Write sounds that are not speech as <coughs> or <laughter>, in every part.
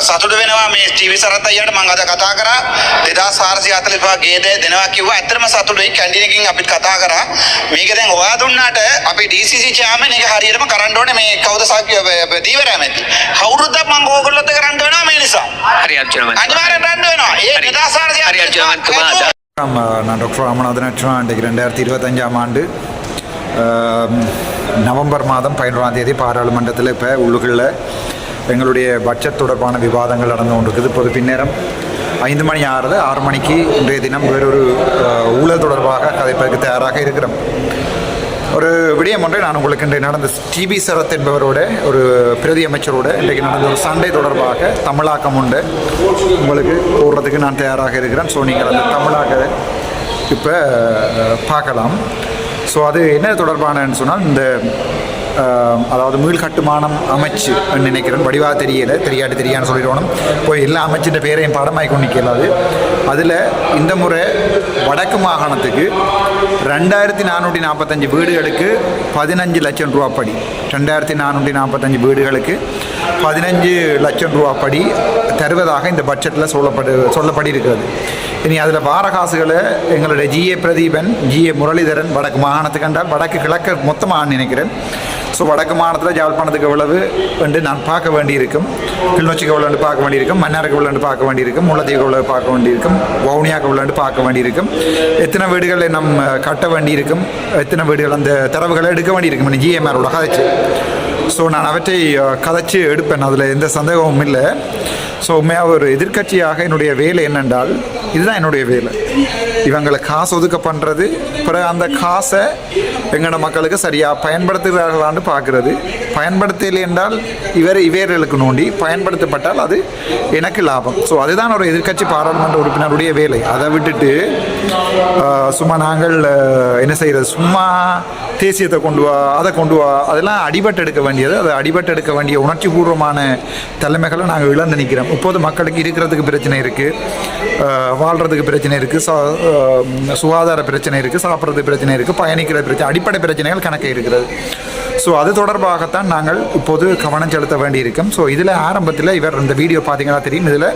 සතුට වෙනවා මේ ටීවී සරත් අයියට මම අද කතා කරා 2445 ගේදේ දෙනවා කිව්වා ඇත්තටම සතුටුයි කැන්ටින් එකකින් අපිත් කතා කරා මේක දැන් ඔයා දුන්නාට අපි DCC චෑමන් එක හරියටම කරන්න ඕනේ මේ කවුද සාක්‍ය දීවරය මැති කවුරුත් මම ඕගොල්ලොත් කරන්න වෙනවා මේ නිසා හරි අර්ජුන මහත්මයා. අනිවාර්යෙන් රන්න වෙනවා ඒ හරි. 2445 හරி அர்ஜுன மத்துமா ஆம், நான் டாக்டர் ராமநாதன் அர்ச்சனா இன்றைக்கு ரெண்டாயிரத்தி இருபத்தஞ்சாம் ஆண்டு ஆம், நவம்பர் மாதம் பதினோராம் தேதி பாராளுமன்றத்தில் இப்போ உள்ளுக்குள்ள எங்களுடைய பட்ஜெட் தொடர்பான விவாதங்கள் நடந்து கொண்டிருக்குது. இப்போது பின்னேரம் ஐந்து மணி ஆறுது ஆறு மணிக்கு இன்றைய தினம் வேறொரு ஊழல் தொடர்பாக கதைப்பதற்கு தயாராக இருக்கிறோம். ஒரு விடயம் ஒன்றை நான் உங்களுக்கு இன்றைய நடந்த டிபி சரத் என்பவரோட ஒரு பிரதி அமைச்சரோட இன்றைக்கு நடந்த ஒரு சண்டை தொடர்பாக தமிழாக்கம் உண்டு. உங்களுக்கு போடுறதுக்கு நான் தயாராக இருக்கிறேன். ஸோ நீங்கள் அந்த தமிழாக்க இப்போ பார்க்கலாம். ஸோ அது என்ன தொடர்பானன்னு சொன்னால் இந்த அதாவது மீள் கட்டுமானம் அமைச்சு நினைக்கிறேன். வடிவாக தெரியல தெரியாட்டு தெரியான்னு சொல்லிடணும் போய் எல்லா அமைச்சின் பேரையும் படமாய் கொண்டிக்கலாது அதில் இந்த முறை வடக்கு மாகாணத்துக்கு ரெண்டாயிரத்தி நானூற்றி நாற்பத்தஞ்சு வீடுகளுக்கு பதினஞ்சு லட்சம் ரூபா படி. ரெண்டாயிரத்தி நானூற்றி நாற்பத்தஞ்சு வீடுகளுக்கு பதினஞ்சு லட்சம் ரூபா படி தருவதாக இந்த பட்ஜெட்டில் சொல்லப்படு சொல்லப்படி இருக்கிறது இனி அதில் வார காசுகளை எங்களுடைய ஜிஏ பிரதீபன் ஜிஏ முரளிதரன் வடக்கு மாகாணத்துக்கு கண்டால் வடக்கு கிழக்கு மொத்தமாக நினைக்கிறேன். ஸோ வடக்கு மாநிலத்தில் ஜாழ்ப்பாணத்துக்கு எவ்வளவு என்று நான் பார்க்க வேண்டியிருக்கும். கிளிநொச்சிக்கு எவ்வளோண்டு பார்க்க வேண்டியிருக்கும். மன்னாருக்கு எவ்வளோண்டு பார்க்க வேண்டியிருக்கும். முல்லைத்தீவுக்கு எவ்வளோ பார்க்க வேண்டியிருக்கும். வவுனியாக்கு எவ்வளோண்டு பார்க்க வேண்டியிருக்கும். எத்தனை வீடுகளை நம் கட்ட வேண்டியிருக்கும். எத்தனை வீடுகள் அந்த தரவுகளை எடுக்க வேண்டியிருக்கும். ஜிஎம்ஆரோட கதைச்சு. ஸோ நான் அவற்றை கதைச்சி கதைச்சு எடுப்பேன். அதில் எந்த சந்தேகமும் இல்லை. ஸோ உண்மையாக ஒரு எதிர்க்கட்சியாக என்னுடைய வேலை என்னென்றால் இதுதான் என்னுடைய வேலை. இவங்களை காசு ஒதுக்க பண்ணுறது பிறகு அந்த காசை எங்களோட மக்களுக்கு சரியாக பயன்படுத்துகிறார்களான்னு பார்க்குறது. பயன்படுத்தலை என்றால் இவர் இவர்களுக்கு நோண்டி பயன்படுத்தப்பட்டால் அது எனக்கு லாபம். ஸோ அதுதான் ஒரு எதிர்க்கட்சி பாராளுமன்ற உறுப்பினருடைய வேலை. அதை விட்டுட்டு சும்மா நாங்கள் என்ன செய்கிறது சும்மா தேசியத்தை கொண்டு வா அதை கொண்டு வா அதெல்லாம் அடிபட்டு எடுக்க வேண்டியது. அதை அடிபட்டு எடுக்க வேண்டிய உணர்ச்சி பூர்வமான தலைமைகளை நாங்கள் இழந்து நிற்கிறோம் இப்போது மக்களுக்கு இருக்கிறதுக்கு பிரச்சனை இருக்குது வாழ்கிறதுக்கு பிரச்சனை இருக்குது சா சுகாதார பிரச்சனை இருக்குது சாப்பிட்றதுக்கு பிரச்சனை இருக்குது பயணிக்கிற பிரச்சனை அடிப்படை பிரச்சனைகள் கணக்கு இருக்கிறது. ஸோ அது தொடர்பாகத்தான் நாங்கள் இப்போது கவனம் செலுத்த வேண்டியிருக்கோம். ஸோ இதில் ஆரம்பத்தில் இவர் இந்த வீடியோ பார்த்தீங்கன்னா தெரியும். இதில்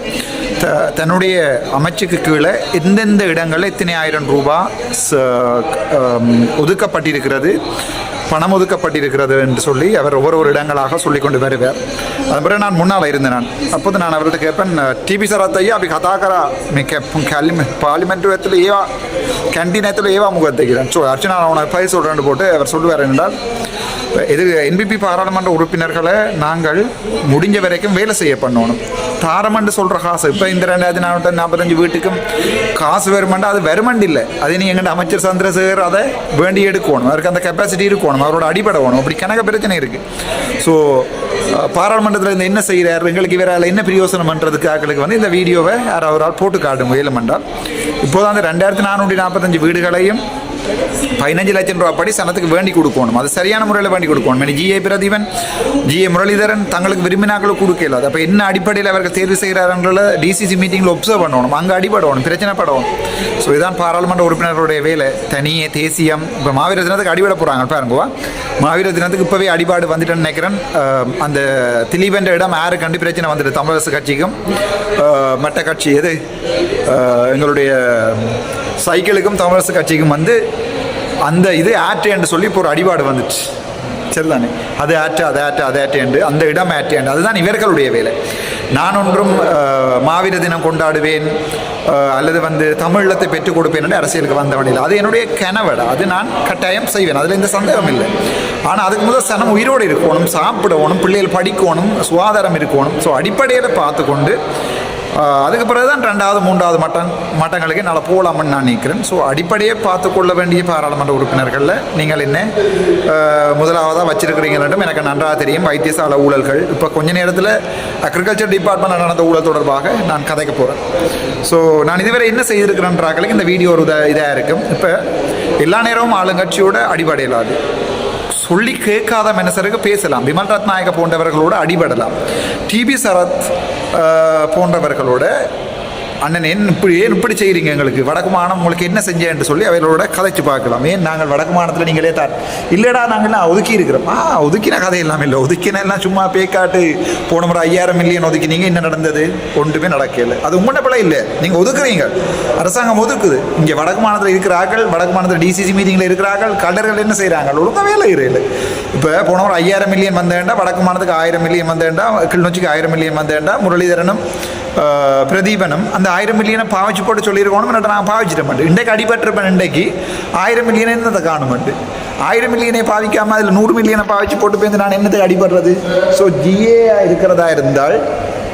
த தன்னுடைய அமைச்சுக்கு கீழே எந்தெந்த இடங்களில் எத்தனை ஆயிரம் ரூபா ஒதுக்கப்பட்டிருக்கிறது. பணம் ஒதுக்கப்பட்டிருக்கிறது என்று சொல்லி அவர் ஒவ்வொரு ஒரு இடங்களாக சொல்லி கொண்டு வருவார். அது பிறகு நான் முன்னால் இருந்தேன். நான் அப்போது நான் அவர்கிட்ட கேட்பேன் டிவி சரத்தையா அப்படி கதாகரா? பார்லிமெண்ட்ல ஏவா கேன்டீனத்தில் ஏவா முகத்தைக்கிறேன்? ஸோ அர்ச்சனா அவனை பயிர் சொல்கிறேன்னு போட்டு அவர் சொல்லுவார் என்றால் இது என்பிபி பாராளுமன்ற உறுப்பினர்களை நாங்கள் முடிஞ்ச வரைக்கும் வேலை செய்ய பண்ணணும். தாரமண்டு சொல்கிற காசு இப்போ இந்த ரெண்டாயிரத்தி நானூற்றி நாற்பத்தஞ்சு வீட்டுக்கும் காசு வருமாண்டா அது வருமண்டு இல்லை. அது நீ எங்கள்கிட்ட அமைச்சர் சந்திரசேகர் அதை வேண்டி எடுக்கணும். அவருக்கு அந்த கெப்பாசிட்டி இருக்கணும். அவரோட அடிப்படை அப்படி கணக்கு பிரச்சனை இருக்குது ஸோ பாராளுமன்றத்தில் இந்த என்ன செய்கிறார் எங்களுக்கு இவரால் என்ன பிரயோசனம் பண்ணுறதுக்கு ஆக்களுக்கு வந்து இந்த வீடியோவை யார் அவரால் போட்டு காட்டும் வேலுமென்றால் இப்போது அந்த ரெண்டாயிரத்தி நானூற்றி நாற்பத்தஞ்சு வீடுகளையும் பதினஞ்சு லட்சம் ரூபா படி சனத்துக்கு வேண்டி கொடுக்கணும். அது சரியான முறையில் வேண்டி கொடுக்கணும். ஜிஏ பிரதீபன் ஜிஏ முரளிதரன் தங்களுக்கு விரும்பினாக்களும் கொடுக்கல. அது அப்போ என்ன அடிப்படையில் அவர்கள் தேர்வு செய்கிறார்கள் டிசிசி மீட்டிங்கில் ஒப்சர்வ் பண்ணணும். அங்கே அடிபடணும் பிரச்சனை படணும். ஸோ இதுதான் பாராளுமன்ற உறுப்பினருடைய வேலை. தனியே தேசியம் இப்போ மாவீர தினத்துக்கு அடிபட போகிறாங்க பாருங்கவா மாவீர தினத்துக்கு இப்போவே அடிபாடு வந்துட்டேன்னு நினைக்கிறேன். அந்த திலீபன்ற இடம் யாரு கண்டு பிரச்சனை வந்துட்டு தமிழரசு கட்சிக்கும். மற்ற கட்சி எது? எங்களுடைய சைக்கிளுக்கும் தமிழரசு கட்சிக்கும் வந்து அந்த இது ஆட்டு என்று சொல்லி இப்போ ஒரு அடிபாடு வந்துச்சு. சரிதானே? அது ஆற்று அது ஆற்று அது ஆற்று என்று அந்த இடம் ஆற்று என்று. அதுதான் இவர்களுடைய வேலை. நான் ஒன்றும் மாவீர தினம் கொண்டாடுவேன் அல்லது வந்து தமிழத்தை பெற்றுக் கொடுப்பேன் அரசியலுக்கு வந்த வழியில். அது என்னுடைய கனவடை. அது நான் கட்டாயம் செய்வேன். அதில் எந்த சந்தேகம் இல்லை. ஆனால் அதுக்கு முதல் சனம் உயிரோடு இருக்கணும் சாப்பிடணும் பிள்ளைகள் படிக்கணும் சுகாதாரம் இருக்கணும். ஸோ அடிப்படையில் பார்த்து கொண்டு அதுக்கு பிறகு தான் ரெண்டாவது மூன்றாவது மட்டம் மட்டங்களுக்கு நல்லா போகலாம்னு நான் நினைக்கிறேன். ஸோ அடிப்படையே பார்த்து கொள்ள வேண்டிய பாராளுமன்ற உறுப்பினர்களில் நீங்கள் என்ன முதலாவதாக வச்சிருக்கிறீங்கன்னும் எனக்கு நன்றாக தெரியும். வைத்தியசாலை ஊழல்கள். இப்போ கொஞ்ச நேரத்தில் அக்ரிகல்ச்சர் டிபார்ட்மெண்ட் நடந்த ஊழல் தொடர்பாக நான் கதைக்க போகிறேன் ஸோ நான் இதுவரை என்ன செய்திருக்கிறேன்றாக்களுக்கு இந்த வீடியோ ஒரு இதாக இருக்கும். இப்போ எல்லா நேரமும் ஆளுங்கட்சியோட அடிப்படையிலாது சொல்லி கேட்காத மனுஷருக்கு பேசலாம். விமல் ரத்நாயக போன்றவர்களோடு அடிபடலாம். டிபி சரத் போன்றவர்களோட அண்ணன் ஏன் இப்படி ஏன் இப்படி செய்கிறீங்க எங்களுக்கு. வடக்கு மாநிலம் உங்களுக்கு என்ன செஞ்சேன்னு சொல்லி அவர்களோட கதைச்சு பார்க்கலாம். ஏன் நாங்கள் வடக்கு மாநிலத்தில் நீங்களே தார் இல்லைடா நாங்கள்லாம் ஒதுக்கி இருக்கிறோம். ஆ ஒதுக்கின கதை எல்லாம் இல்லை. ஒதுக்கின எல்லாம் சும்மா பேக்காட்டு. போன முறை ஐயாயிரம் மில்லியன் ஒதுக்கினீங்க என்ன நடந்தது? ஒன்றுமே நடக்கல. அது உங்களோட பிள்ளை இல்லை. நீங்கள் ஒதுக்குறீங்க. அரசாங்கம் ஒதுக்குது. இங்கே வடக்கு மாநிலத்தில் இருக்கிறார்கள் வடக்கு மாநிலத்தில் டிசிசி மீட்டிங்கில் இருக்கிறார்கள் கலர்கள் என்ன செய்கிறாங்க ஒழுங்காக வேலை இல்லை. இப்போ போன முறை ஐயாயிரம் மில்லியன் வந்தேன்டா வடக்கு மாநிலத்துக்கு ஆயிரம் மில்லியன் வந்தேன்டா கிளிநொச்சிக்கு ஆயிரம் மில்லியன் வந்தேன்டா முரளிதரனும் பிரதீபனும் அந்த ஆயிரம் மில்லியனை பாவிச்சு போட்டு சொல்லியிருக்கணும் நான் பாவிச்சிட மாட்டேன் இன்றைக்கு அடிபட்டிருப்பேன் இன்றைக்கு. ஆயிரம் மில்லியனை என்னத்தை காணுமெண்டு ஆயிரம் மில்லியனை பாவிக்காமல் அதில் நூறு மில்லியனை பாவிச்சு போட்டு போய் நான் என்னத்துக்கு அடிபடுறது? ஸோ ஜிஏ இருக்கிறதா இருந்தால்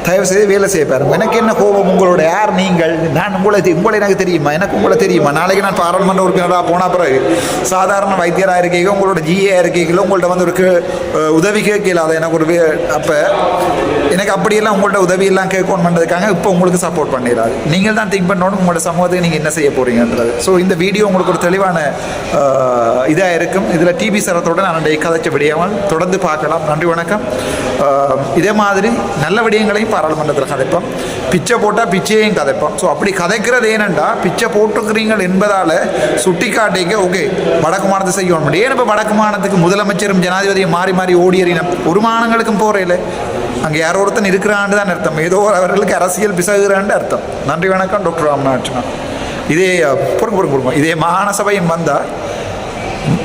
தயவு செய்து வேலை செய்ய பாருங்க. எனக்கு என்ன கோபம் உங்களோட? யார் நீங்கள்? நான் உங்களை உங்களை எனக்கு தெரியுமா? எனக்கு உங்களை தெரியுமா? நாளைக்கு நான் பாராளுமன்ற உறுப்பினராக போன பிறகு சாதாரண வைத்தியராக இருக்கீங்க உங்களோட ஜிஏ இருக்கீங்களோ? உங்கள்ட்ட வந்து ஒரு உதவி கேட்கல. அதை எனக்கு ஒரு அப்போ எனக்கு அப்படியெல்லாம் உங்கள்ட்ட உதவியெல்லாம் கேட்கணும் பண்ணுறதுக்காக இப்போ உங்களுக்கு சப்போர்ட் பண்ணிடாது நீங்கள் தான் திங்க் பண்ணணும். உங்களோட சமூகத்துக்கு நீங்கள் என்ன செய்ய போகிறீங்கன்றது ஸோ இந்த வீடியோ உங்களுக்கு ஒரு தெளிவான இதாக இருக்கும். இதில் டிபி சரத்தோட நான் அன்றைய விடியாமல் தொடர்ந்து பார்க்கலாம். நன்றி வணக்கம். இதே மாதிரி நல்ல விடயங்களையும் பாராளுமன்றத்தில் கதைப்போம். பிச்சை போட்டால் பிச்சையையும் கதைப்போம். ஸோ அப்படி கதைக்கிறது ஏனென்றா பிச்சை போட்டுக்கிறீங்கள் என்பதால் சுட்டி காட்டிக்க ஓகே வடக்கு மாநிலத்தை செய்யணும். ஏன் இப்போ வடக்கு மாநிலத்துக்கு முதலமைச்சரும் ஜனாதிபதியும் மாறி மாறி ஓடியறினம் ஒரு மாநிலங்களுக்கும் போகிறேன் அங்கே யாரோ ஒருத்தன் இருக்கிறான்னு தான் அர்த்தம். ஏதோ ஒரு அவர்களுக்கு அரசியல் பிசகுறான்னு அர்த்தம். நன்றி வணக்கம் டாக்டர் ராமநாட்சனா இதே பொறுப்பு பொறுப்பு பொறுங்க இதே மாநசபையும் வந்தால்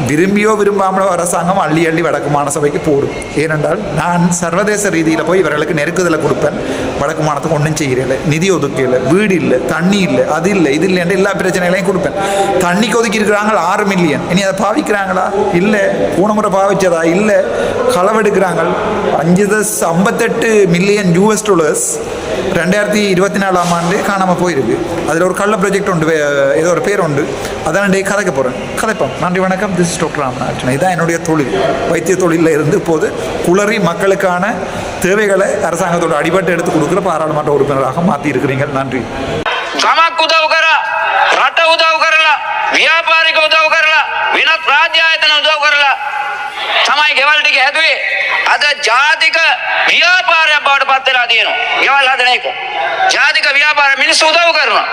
விரும்பியோ விரும்பாமலோ அரசாங்கம் அள்ளி அள்ளி வடக்கு மாநசபைக்கு போடும். ஏனென்றால் நான் சர்வதேச ரீதியில் போய் இவர்களுக்கு நெருக்குதலை கொடுப்பேன். வடக்கு மாநிலத்துக்கு ஒன்றும் செய்கிறேன் நிதி ஒதுக்கல வீடு இல்லை தண்ணி இல்லை அது இல்லை இது இல்லை எல்லா பிரச்சனைகளையும் கொடுப்பேன். தண்ணிக்கு ஒதுக்கி இருக்கிறாங்க ஆறு மில்லியன். இனி அதை பாவிக்கிறாங்களா? இல்லை. போன முறை பாவிச்சதா? இல்லை. களவெடுக்கிறாங்க அஞ்சு தஸ் ஐம்பத்தெட்டு மில்லியன் யூஎஸ் டாலர்ஸ் ரெண்டாயிரத்தி இருபத்தி நாலாம் ஆண்டு காணாமல் போயிருக்கு. அதில் ஒரு கள்ள ப்ராஜெக்ட் உண்டு ஏதோ ஒரு பேர் உண்டு. அதான் டே கதைக்க போகிறேன் கதைப்போம். நன்றி வணக்கம். This doctor Ramanathan. இதான் என்னுடைய தொழில். வைத்திய தொழிலில் இருந்து இப்போது குளறி மக்களுக்கான தேவைகளை அரசாங்கத்தோட அடிபட்டு எடுத்து கொடுக்குற பாராளுமன்ற உறுப்பினராக மாற்றி இருக்கிறீங்க நன்றி ව්‍යාපාරික උදව් කරලා වෙනත් රාජ්‍ය ආයතන උදව් කරලා තමයි ගෙවල් ටික හැදුවේ. අද ජාතික ව්‍යාපාරයක් බවට පත් වෙලා තියෙනවා. ගෙවල් හදන එක. ජාතික ව්‍යාපාර මිනිස්සු උදව් කරනවා.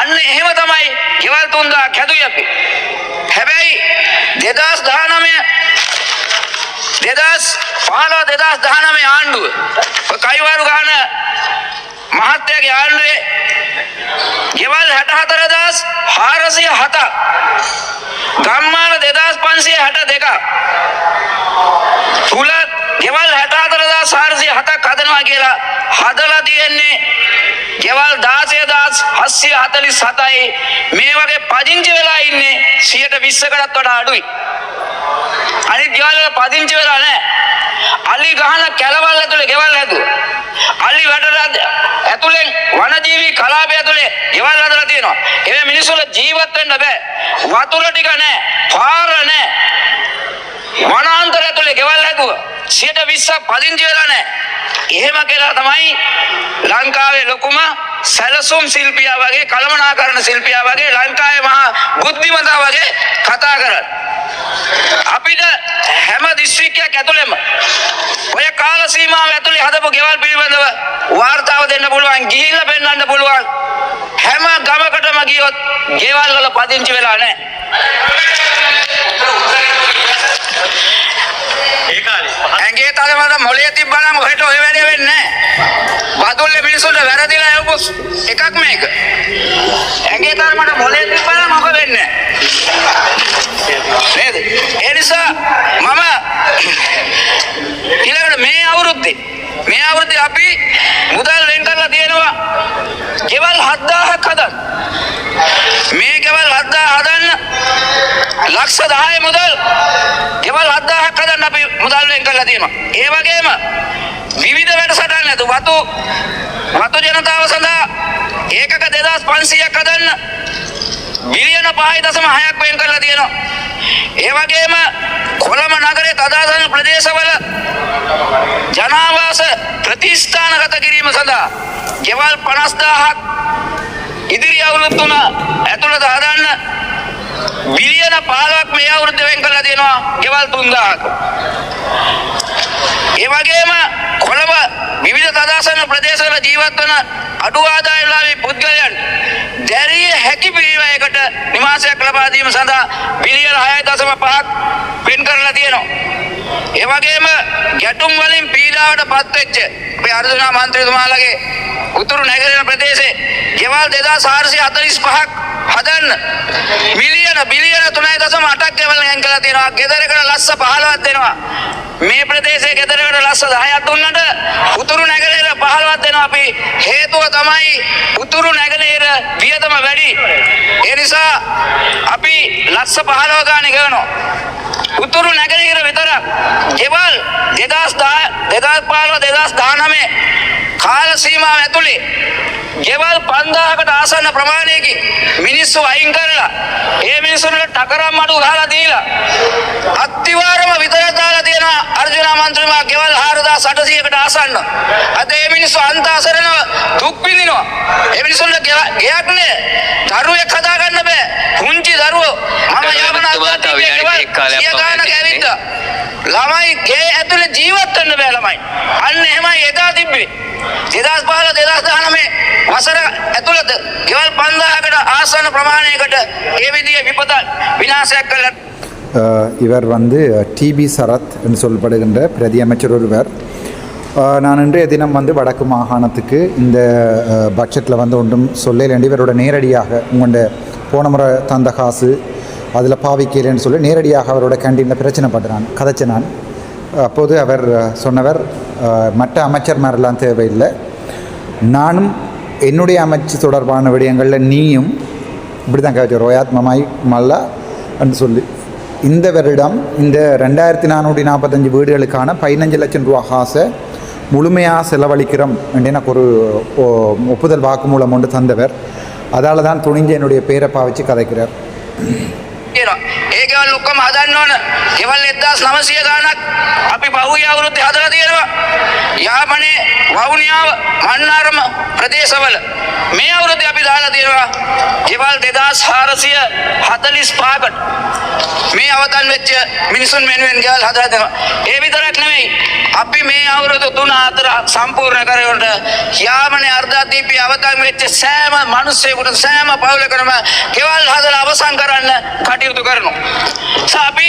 අන්න එහෙම තමයි ගෙවල් 3000ක් හැදුවේ අපි. හැබැයි 2019 දෙදස් පාලෝ දෙදස් දහනමේ ආණ්ඩුව. ඔය කයිවාරු ගහන මහත්තයාගේ ආණ්ඩුවේ ගෙවල් 64407ක් ගම්මාන 2562ක් කුල ගෙවල් 64407ක් හදනවා කියලා හදලා තියෙන්නේ ගෙවල් 16747යි මේ වගේ පදිංචි වෙලා ඉන්නේ 120කටත් වඩා අඩුයි. අනිත් ගෙවල් වල පදිංචි වෙලා නැහැ. අලි ගහන කැලවල් ඇතුලේ ගෙවල් ඇතුලේ අලි වැඩට ඇතුලෙන් වනජීවී කලාපය ඇතුලේ ගෙවල් හදලා තියෙනවා. ඒ මිනිස්සුන්ට ජීවත් වෙන්න බෑ. වතුර ටික නැහැ. පාර නැහැ. වනාන්තර ඇතුලේ ගෙවල් හැදුවා. 120ක් පදිංචි වෙලා නැහැ. එහෙම කියලා තමයි ලංකාවේ ලොකුම සැලසුම් ශිල්පියා වගේ කළමනාකරණ ශිල්පියා වගේ ලංකාවේ මහා බුද්ධිමතා වගේ කතා කරන්නේ. අපිට හැම දිස්ත්‍රික්කයක් ඇතුළෙම ඔය කාල සීමාව ඇතුළේ හදපු ගෙවල් පිළිබඳව වාර්තාව දෙන්න පුළුවන් ගිහිල්ලා පෙන්වන්න පුළුවන්. හැම ගමකටම ගියොත් ගෙවල් වල පදිංචි වෙලා නැහැ. ඇගේ තලමට මොලේ තිබ්බනම් ඔහෙට ඔය වැඩේ වෙන්නේ නැහැ. බදුල්ලේ මිනිස්සුන්ට වැරදිලා යවපු එකක් මේක. ඇගේ තරමට මොලේ තිබ්බනම් මොක වෙන්නේ නැහැ. නේද? ඒ නිසා මම <coughs> ඊළඟට මේ අවුරුද්දේ මේ අවුරුද්දේ අපි මුදල් වෙන් කරලා තියෙනවා ගෙවල් 7000ක් හදන්න. මේ ගෙවල් 7000 හදන්න ලක්ෂ 10 මුදල් ගෙවල් 7000ක් හදන්න අපි මුදල් වෙන් කරලා තියෙනවා. ඒ වගේම විවිධ වැඩසටහන් ඇතු වතු වතු ජනතාව සඳහා ඒකක 2500ක් හදන්න බිලියන 5.6ක් වෙන් කරලා තියෙනවා. ඒ වගේම කොළඹ නගරයේ තදාසන ප්‍රදේශවල ජනාවාස ප්‍රතිස්ථානගත කිරීම සඳහා ගෙවල් 50000ක් ඉදිරි අවුරුදු තුන ඇතුළත හදන්න බිලියන 15ක් මේ අවුරුද්දේ වෙන් කරලා තියෙනවා ගෙවල් 3000ක. ඒ වගේම කොළඹ විවිධ තදාසන ප්‍රදේශවල ජීවත් වන අඩු ආදායම්ලාභී පුද්ගලයන් දැරිය හැකි පිරිවයකට නිවාසයක් ලබා දීම සඳහා බිලියන 6.5ක් වෙන් කරලා තියෙනවා. ඒ වගේම ගැටුම් වලින් පීඩාවට පත්වෙච්ච අපේ අර්ජුනා මන්ත්‍රීතුමාලගේ උතුරු නැගෙනහිර ප්‍රදේශයේ ගෙවල් 2445ක් හදන්න මිලියන බිලියන 3.8ක් ගෙවල් හෙන් කරලා තියෙනවා. ගෙදරකට ලස්ස 15ක් දෙනවා. මේ ප්‍රදේශයේ ගෙදරකට ලස්ස 10ක් දුන්නට උතුරු නැගෙනහිර 15ක් දෙනවා අපි හේතුව තමයි උතුරු නැගෙනහිර වියදම වැඩි. ඒ නිසා අපි ලස්ස 15 ගානේ ගෙවනවා. උතුරු නැගෙනහිර විතරක් ගෙවල් 2010 2015 2019 කාල සීමාව ඇතුලේ ගෙවල් 5000කට ආසන්න ප්‍රමාණයකින් මිනිස්සු අයින් කරලා ඒ මිනිස්සුන්ට ටකරම් අඩු ගහලා දීලා අත්තිවාරම විතරක් දාලා තියෙනවා අර්ජුන මන්ත්‍රීතුමා ගෙවල් 4800කට ආසන්න. අද ඒ මිනිස්සු අන්තාසරණව දුක් විඳිනවා. ඒ මිනිස්සුන්ට ගෙයක් නෑ. දරුවෙක් හදාගන්න බෑ. පුංචි දරුවෝ. මම යාමන තිබෙන්නේ. ඇවිත්ලා ළමයි ගේ ඇතුලේ ජීවත් වෙන්න බෑ ළමයි. අන්න එහෙමයි එදා තිබ්බේ. 2015 2019 වසර ඇතුළත ගෙවල් 5000කට ආසන්න ප්‍රමාණයකට ඒ විදිහේ විපත විනාශයක් කළා. அஹ் இவர் வந்து டிபி சரத் என்று சொல்லப்படுகின்ற பிரதி அமைச்சர் ஒருவர் அஹ் நான் இன்றைய தினம் வந்து வடக்கு மாகாணத்துக்கு இந்த பட்ஜெட்டில் வந்து ஒன்றும் சொல்லலேண்டு இவரோட நேரடியாக உங்கள்ட போன முறை தந்த காசு அதில் பாவிக்கலைன்னு சொல்லி நேரடியாக அவரோட கேண்டீனில் பிரச்சனைப்பட்டு நான் கதைச்ச நான் அப்போது அவர் சொன்னவர் மற்ற அமைச்சர்மாரெல்லாம் தேவையில்லை. நானும் என்னுடைய அமைச்சு தொடர்பான விடயங்களில் நீயும் இப்படி தான் கவிச்சோம் ரோயாத்மமாய் மல்லா என்று சொல்லி. இந்த வருடம் இந்த ரெண்டாயிரத்தி நானூற்றி நாற்பத்தஞ்சு வீடுகளுக்கான பதினஞ்சு லட்சம் ரூபா காசை முழுமையாக செலவழிக்கிறோம் என்று எனக்கு ஒரு ஒப்புதல் வாக்குமூலம் ஒன்று தந்தவர். அதால் தான் துணிஞ்சு என்னுடைய பேரை பாவிச்சு கதைக்கிறார். කියනවා. ඒ ගෙවල් ඔක්කොම හදන්න ඕන. ගෙවල් 1900 ගාණක් අපි පහුගිය අවුරුද්දේ හදලා තියෙනවා. යාපනයේ වවුනියාව මන්නාරම ප්‍රදේශවල මේ අවුරුද්දේ අපි දාලා තියෙනවා. ගෙවල් 2445කට මේ අවතන් වෙච්ච මිනිසුන් වෙනුවෙන් ගෙවල් හදලා දෙනවා. ඒ විතරක් නෙමෙයි. අපි මේ අවුරුදු 3 4 සම්පූර්ණ කරගන්න යාමනේ අර්ධද්වීපයේ අවතන් වෙච්ච සෑම මිනිස්සෙකුට සෑම පවුලකටම ගෙවල් හදලා අවසන් කරන්න කටයුතු කරනවා. සා අපි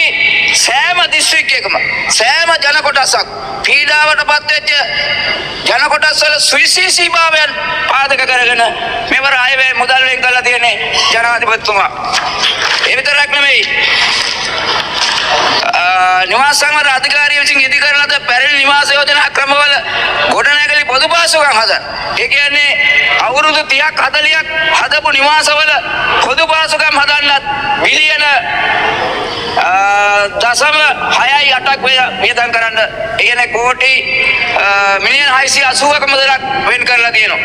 සෑම දිස්ත්‍රික්කයකම සෑම ජන කොටසක් පීඩාවට පත් වෙච්ච ජන කොටස් වල සුවිශේෂීභාවයන් පාදක කරගෙන මෙවර අයවැය මුදල් වෙන් කරලා තියෙන්නේ ජනාධිපතිතුමා. ඒ විතරක් නෙමෙයි නිවාස සංවර අධිකාරිය විසින් ඉදි කරන ලද පැරණි නිවාස යෝජනා ක්‍රමවල ගොඩනැගිලි පොදු පාසුකම් හදන. ඒ කියන්නේ අවුරුදු 30ක් 40ක් හදපු නිවාසවල පොදු පාසුකම් හදන්නත් බිලියන 6යි 8ක් වියදම් කරන්න. ඒ කියන්නේ කෝටි අ, මිලියන 680ක මුදලක් වෙන් කරලා තියෙනවා.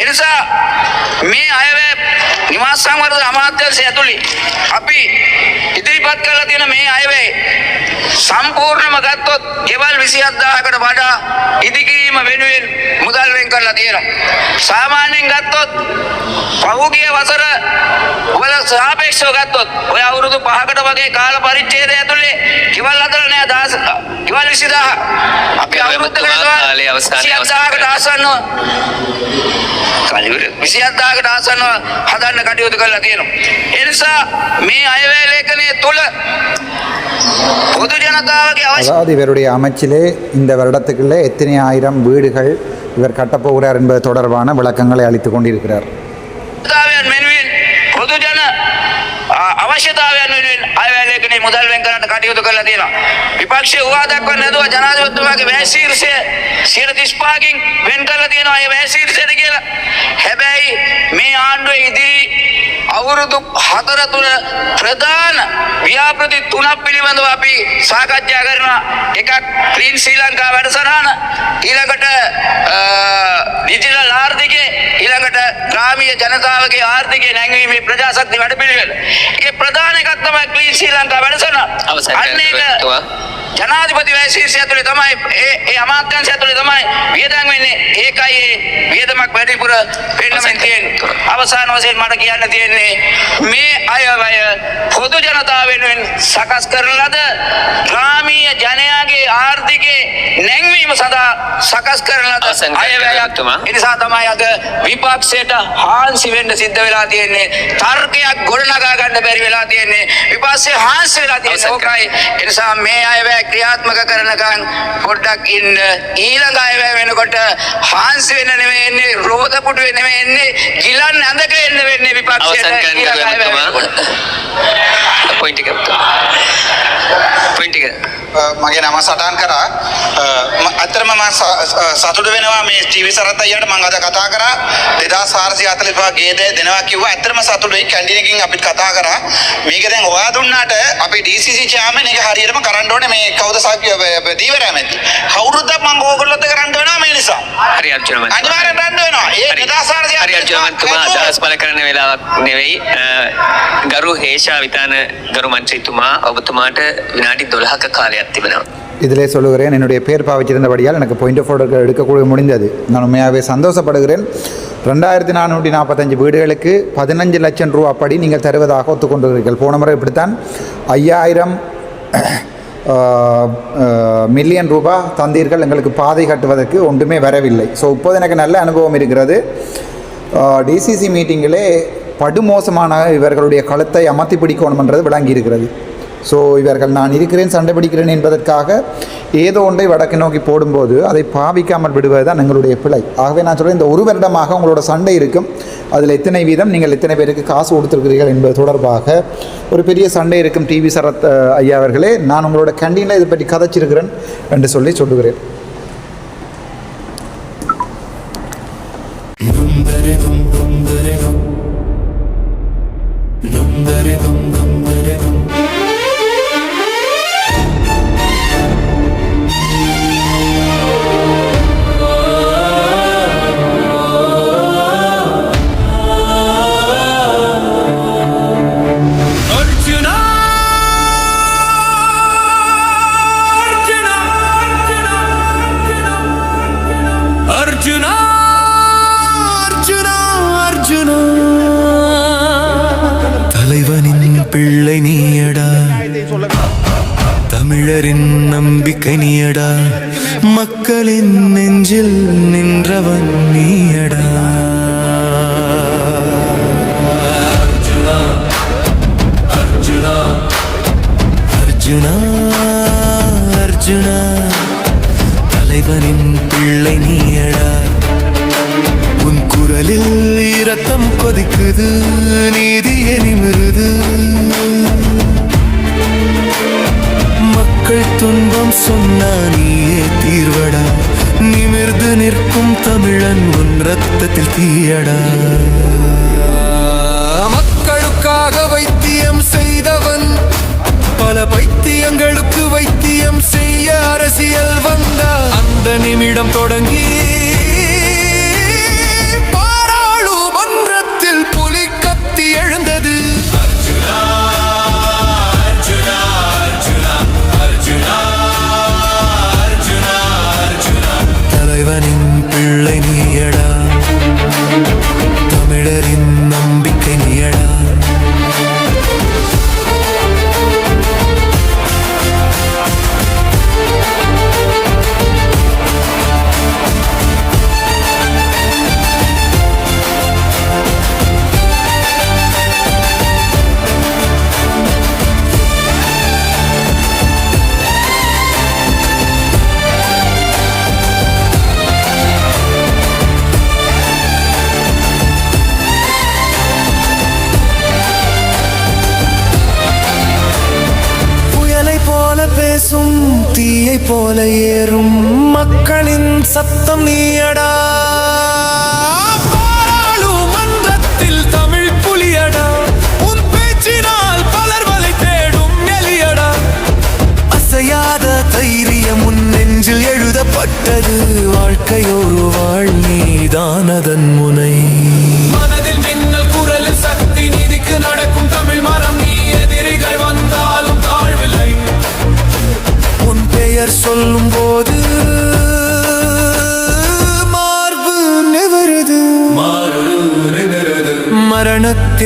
එනිසා මේ අයවැය නිවාස සංවර්ධන අමාත්‍යංශය ඇතුළේ අපි ඉදිරිපත් කරලා තියෙන මේ අයවැය සම්පූර්ණම ගත්තොත් ගෙවල් 27000කට වඩා ඉදිකිරීම වෙනුවෙන් මුදල් වෙන් කරලා තියෙනවා. සාමාන්‍යයෙන් ගත්තොත් පහුගිය වසර වල සාපේක්ෂව ගත්තොත් ඔය අවුරුදු 5කට වගේ කාල පරිච්ඡේදය ඇතුලේ ගෙවල් හදලා නෑ 10 ගෙවල් 20000 අපි අවුරුද්දකට කාලේ අවසානයේ අවසන් 27000කට ආසන්නව කලිවර 27000කට ආසන්නව හදන්න කටයුතු කරලා තියෙනවා. ඒ නිසා මේ අයවැය ලේඛනයේ තුල பொது ஜனதாவுக்கு அவசியம் அதாவது இவருடைய அமைச்சிலே இந்த வருடத்துக்குள்ளே எத்தனை ஆயிரம் வீடுகள் இவர் கட்டப்போகிறார் என்பது தொடர்பான விளக்கங்களை அளித்து கொண்டிருக்கிறார் අවශ්‍යතාවයන් වෙනුවෙන් පොදු ජන අ, අවශ්‍යතාවයන් වෙනුවෙන් අයවැලේකනේ මුදල් වෙන් කරන්න කටයුතු කරලා තියෙනවා. විපක්ෂය උවා දක්වන්න නැතුව ජනාධිපතිතුමාගේ වැය ශීර්ෂය 135කින් වෙන් කරලා තියෙනවා ඒ වැය ශීර්ෂයට කියලා. හැබැයි මේ ආණ්ඩුවේ ඉදිරි අවුරුදු හතර තුන ප්‍රධාන ව්‍යාපෘති තුනක් පිළිබඳව අපි සාකච්ඡා කරනවා. එකක් ක්ලීන් ශ්‍රී ලංකා වැඩසටහන ඊළඟට ඩිජිටල් ආර්ථිකය ඊළඟට ග්‍රාමීය ජනතාවගේ ආර්ථිකය නැංවීමේ ප්‍රජාශක්ති වැඩපිළිවෙල. ඒකේ ප්‍රධාන එකක් තමයි ක්ලීන් ශ්‍රී ලංකා වැඩසටහන. අන්න ඒක. ජනාධිපති ශීර්ෂය ඇතුලේ තමයි ඒ ඒ අමාත්‍යාංශය ඇතුලේ තමයි වියදම් වෙන්නේ. ඒකයි ඒ වියදමක් වැඩිපුර වෙන්නමින් තියෙන්නේ. අවසාන වශයෙන් මට කියන්න තියෙන්නේ මේ අයවැය පොදු ජනතාව වෙනුවෙන් සකස් කරන ලද ග්‍රාමීය ජනයාගේ ආර්ථිකයේ නැංවීම සඳහා සකස් කරන ලද අයවැයක් ගෞතම. එනිසා තමයි අද විපක්ෂයට හාන්සි වෙන්න සිද්ධ වෙලා තියෙන්නේ තර්කයක් ගොඩනගා ගන්න බැරි වෙලා තියෙන්නේ විපක්ෂය හාන්සි වෙලා තියෙන්නේ. ඕකයි එනිසා මේ අයවැය ක්‍රියාත්මක කරනකන් පොඩ්ඩක් ඉන්න. ඊළඟ අයවැය වෙනකොට හාන්සි වෙන්න නෙමෙයි එන්නේ රෝද පුටුවේ නෙමෙයි එන්නේ ගිලන් ඇඳක එන්න වෙන්නේ විපක්ෂයට. අවසන් කරන්න. පොයින්ට් එක. පොයින්ට් එක මගේ නම සටහන් කරා. අ, ම- ඇත්තටම මම සතුටු වෙනවා මේ ටීවී සරත් අයියට මම අද කතා කරා. 2445 ගේද දෙනවා කිව්වා. ඇත්තටම සතුටුයි. කැන්ටින් එකකින් අපිත් කතා කරා. මේක දැන් ඔයා දුන්නාට අපි DCC චෑමන් එක හරියටම කරන්න ඕනේ. මේ කවුද සාක්‍ය දීවරයා මැති? කවුරුත් මම ඕගොල්ලොත් රන් වෙනවා මේ නිසා. හරි අර්ජුන මන්තුමා. අනිවාර්යෙන් රන් වෙනවා. ඒ හරි. 2445 හරි අර්ජුන මන්තුමා අදහස් පළ කරන වෙලාවක් නෙවෙයි. ගරු හේෂා විතාන ගරු මන්ත්‍රීතුමා ඔබතුමාට විනාඩි 12ක காலයක් තිබෙනවා இதிலே சொல்லுகிறேன் என்னுடைய பேர் பாவிச்சிருந்தபடியால் எனக்கு பாயிண்ட் ஆஃப் ஆர்டர் எடுக்கக்கூடிய முடிந்தது. நான் உண்மையாகவே சந்தோஷப்படுகிறேன். ரெண்டாயிரத்தி நானூற்றி நாற்பத்தஞ்சு வீடுகளுக்கு பதினஞ்சு லட்சம் ரூபா படி நீங்கள் தருவதாக ஒத்துக்கொண்டிருக்கிறீர்கள். போன முறை இப்படித்தான் ஐயாயிரம் மில்லியன் ரூபா தந்தீர்கள். எங்களுக்கு பாதை கட்டுவதற்கு ஒன்றுமே வரவில்லை. ஸோ இப்போது எனக்கு நல்ல அனுபவம் இருக்கிறது. டிசிசி மீட்டிங்கிலே படுமோசமான இவர்களுடைய கழுத்தை அமர்த்தி பிடிக்கணும்ன்றது விளங்கி இருக்கிறது ஸோ இவர்கள் நான் இருக்கிறேன் சண்டை பிடிக்கிறேன் என்பதற்காக ஏதோ ஒன்றை வடக்கு நோக்கி போடும்போது அதை பாவிக்காமல் விடுவது தான் எங்களுடைய பிழை. ஆகவே நான் சொல்கிறேன் இந்த ஒரு வருடமாக உங்களோட சண்டை இருக்கும். அதில் எத்தனை வீதம்? நீங்கள் எத்தனை பேருக்கு காசு கொடுத்துருக்கிறீர்கள் என்பது தொடர்பாக ஒரு பெரிய சண்டை இருக்கும் டிவி சரத் ஐயா அவர்களே நான் உங்களோட கண்டீனில் இதை பற்றி கதைச்சிருக்கிறேன் என்று சொல்லி சொல்லுகிறேன். அர்ஜுனா அர்ஜுனா தலைவனின் பிள்ளை நீயடா. உன் குரலில் இரத்தம் கொதிக்குது நீதி எனிமிருது மக்கள் துன்பம் சொன்னா நீயே தீர்வடா. நிமிர்ந்து நிற்கும் தமிழன் உன் ரத்தத்தில் தீயடா. அரசியல் வந்த அந்த நிமிடம் தொடங்கி போல ஏறும் மக்களின் சத்தம் நீயடா. எழுதப்பட்டது. வாழ்க்கையோரு வாழ் நீதானதன் முனை.